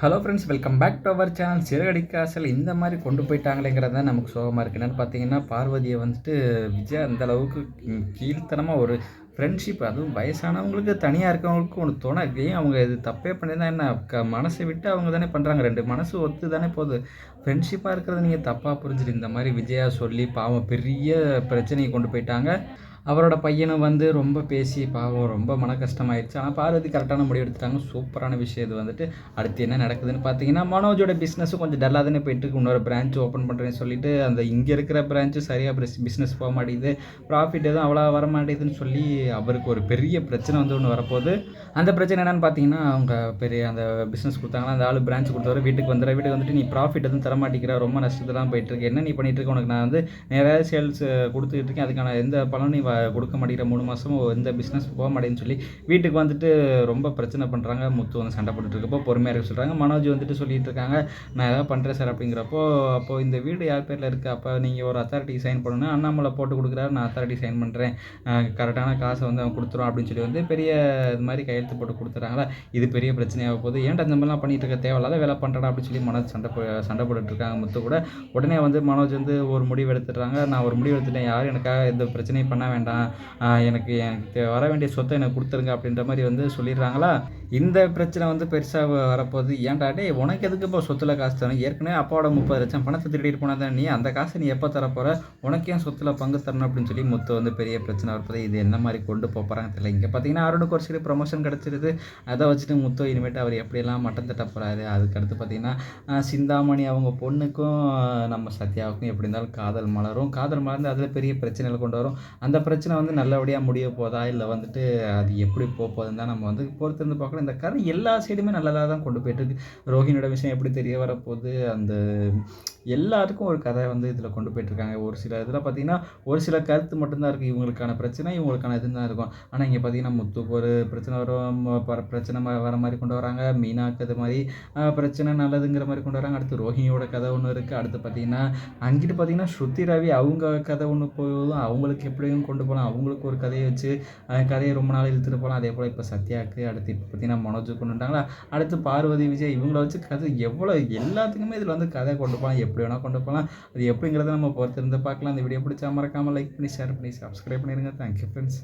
Hello friends welcome back to our channel சிறகடிக்காசல் இந்த மாதிரி கொண்டு போயிட்டாங்களேங்கிறது தான் நமக்கு சோகமாக இருக்குது என்னென்னு பார்த்தீங்கன்னா பார்வதியை வந்துட்டு விஜய் அந்த அளவுக்கு ஒரு ஃப்ரெண்ட்ஷிப் அதுவும் வயசானவங்களுக்கு தனியாக இருக்கவங்களுக்கு ஒன்று தோண ஏன் அவங்க இது தப்பே பண்ணியிருந்தா என்ன? க மனசை விட்டு அவங்க தானே பண்ணுறாங்க ரெண்டு மனசு ஒத்து தானே போகுது. ஃப்ரெண்ட்ஷிப்பாக இருக்கிறத நீங்கள் தப்பாக புரிஞ்சுட்டு இந்த மாதிரி விஜயா சொல்லி பாவம் பெரிய பிரச்சனையை கொண்டு போயிட்டாங்க. அவரோட பையனும் வந்து ரொம்ப பேசி பாவம் ரொம்ப மன கஷ்டமாயிடுச்சு ஆனால் பார்வதி கரெக்டான முடிவு எடுத்துட்டாங்க. சூப்பரான விஷயம் இது வந்துட்டு. அடுத்து என்ன நடக்குதுன்னு பார்த்தீங்கன்னா மனோஜோட பிஸ்னஸும் கொஞ்சம் டல்லாக தானே போயிட்டு இருக்கு. இன்னொரு பிரான்ச் ஓப்பன் பண்ணுறேன்னு சொல்லிட்டு அந்த இங்கே இருக்கிற பிரான்ச்சு சரியாக பிஸ்னஸ் போக மாட்டேங்குது. ப்ராஃபிட் எதுவும் அவ்வளோ வர மாட்டேங்குதுன்னு சொல்லி அவருக்கு ஒரு பெரிய பிரச்சனை வந்து ஒன்று வரப்போகுது. அந்த பிரச்சனை என்னன்னு பார்த்தீங்கன்னா அவங்க பெரிய அந்த பிஸ்னஸ் கொடுத்தாங்கன்னா அந்த ஆள் பிரான்ச் கொடுத்தவரை வீட்டுக்கு வந்துடுற. வீட்டுக்கு வந்துட்டு நீ ப்ராஃபிட் எதுவும் தர மாட்டேங்கிற ரொம்ப நஷ்டத்தில் தான் என்ன நீ பண்ணிட்டு இருக்க? உனக்கு நான் வந்து நிறையா சேல்ஸ் கொடுத்துட்டு இருக்கேன். அதுக்கான எந்த பலனும் நீ கொடுக்க மாட்டேங்கிற மூணு மாதமும் எந்த பிஸ்னஸ் போக மாட்டேன்னு சொல்லி வீட்டுக்கு வந்துட்டு ரொம்ப பிரச்சனை பண்ணுறாங்க முத்து வந்து சண்டை போட்டுட்டு இருக்கப்போ பொறுமையாக இருக்க சொல்கிறாங்க மனோஜ் வந்துட்டு சொல்லிட்டு இருக்காங்க நான் ஏதாவது பண்ணுறேன் சார் அப்படிங்கிறப்போ அப்போது இந்த வீடு யார் பேரில் இருக்குது அப்போ நீங்கள் ஒரு அத்தாரிட்டி சைன் பண்ணணும் அண்ணாமலை போட்டு கொடுக்குறாரு. நான் அத்தாரிட்டி சைன் பண்ணுறேன் கரெக்டான காசை வந்து அவன் கொடுத்துரும் அப்படின்னு சொல்லி வந்து பெரிய இது மாதிரி கையெழுத்து போட்டு கொடுத்துறாங்களா இது பெரிய பிரச்சனையாக போகுது. ஏன்டா இந்த மாதிரிலாம் பண்ணிகிட்டு இருக்க? தேவையில்லாத வேலை பண்ணுறா அப்படின்னு சொல்லி மனோஜ் சண்டை போ சண்டை போட்டுட்டு இருக்காங்க முத்து கூட. உடனே வந்து மனோஜ் வந்து ஒரு முடிவு எடுத்துடுறாங்க. நான் ஒரு முடிவு எடுத்துட்டேன். யாரும் எனக்காக எந்த பிரச்சனையும் பண்ண வேண்டாம் வேண்டாம். எனக்கு எனக்கு தே- வர வேண்டிய சொத்தை எனக்கு கொடுத்துருங்க அப்படின்ற மாதிரி வந்து சொல்லிடுறாங்களா? இந்த பிரச்சனை வந்து பெருசாக வரப்போகுது. ஏன்டா உனக்கு எதுக்கு இப்போ சொத்தில் காசு தரணும்? ஏற்கனவே அப்பாவோட முப்பது லட்சம் பணத்தை திருடிட்டு போனா தான். நீ அந்த காசை நீ எப்போ தரப்போகிற உனக்கு ஏன் சொத்துல பங்கு தரணும் அப்படின்னு சொல்லி முத்து வந்து பெரிய பிரச்சனை வரப்போது இது என்ன மாதிரி கொண்டு போகிறாங்க தெரியல. இங்கே பார்த்தீங்கன்னா அருணுக்கு ஒரு சில ப்ரொமோஷன் கிடச்சிருது. அதை வச்சுட்டு முத்து இனிமேட்டு அவர் எப்படியெல்லாம் மட்டம் தட்ட போகிறாரு அதுக்கடுத்து பார்த்தீங்கன்னா சிந்தாமணி அவங்க பொண்ணுக்கும் நம்ம சத்யாவுக்கும் எப்படி இருந்தாலும் காதல் மலரும். காதல் மலர்ந்து அதில் பெரிய பிரச்சனைகள் கொண்டு வரும். அந்த பிரச்சனை வந்து நல்லபடியாக முடிய போதா? இல்லை வந்துட்டு அது எப்படி போக போகுதுன்னு தான் நம்ம வந்து பொறுத்திருந்து பார்க்கணும். இந்த கதை எல்லா சைடுமே நல்லதாக தான் கொண்டு போயிட்டு இருக்கு. ரோஹினியோட விஷயம் எப்படி தெரிய வரப்போகுது? அந்த எல்லாருக்கும் ஒரு கதை வந்து இதில் கொண்டு போயிட்டுருக்காங்க ஒரு சில இதில் பார்த்தீங்கன்னா ஒரு சில கருத்து மட்டும்தான் இருக்குது இவங்களுக்கான பிரச்சனை இவங்களுக்கான இது தான் இருக்கும். ஆனால் இங்கே பார்த்தீங்கன்னா முத்துக்கு ஒரு பிரச்சனை வரும் பிரச்சனை வர மாதிரி கொண்டு வராங்க. மீனாக்கு அது மாதிரி பிரச்சனை நல்லதுங்கிற மாதிரி கொண்டு வராங்க. அடுத்து ரோஹிணியோட கதை ஒன்று இருக்குது அடுத்து பார்த்தீங்கன்னா அங்கிட்டு பார்த்தீங்கன்னா ஸ்ருதி ரவி அவங்க கதை ஒன்று போதும் அவங்களுக்கு எப்படியும் கொண்டு போகலாம். அவங்களுக்கு ஒரு கதையை வச்சு கதையை ரொம்ப நாள் இழுத்துட்டு போகலாம். அதே போல் இப்போ சத்யாவுக்கு அடுத்து இப்போ பார்த்தீங்கன்னா மனோஜ் கொண்டு வந்துட்டாங்களா? அடுத்து பார்வதி விஜய் இவங்கள வச்சு கதை எவ்வளோ எல்லாத்துக்குமே இதில் வந்து கதை கொண்டு போகலாம். எப்படி வேணால் கொண்டு போகலாம். அது எப்படிங்கிறத நம்ம பொறுத்திருந்து பார்க்கலாம். இந்த வீடியோ பிடிச்சா மறக்காமல் லைக் பண்ணி ஷேர் பண்ணி சப்ஸ்கிரைப் பண்ணிடுங்க. Thank you friends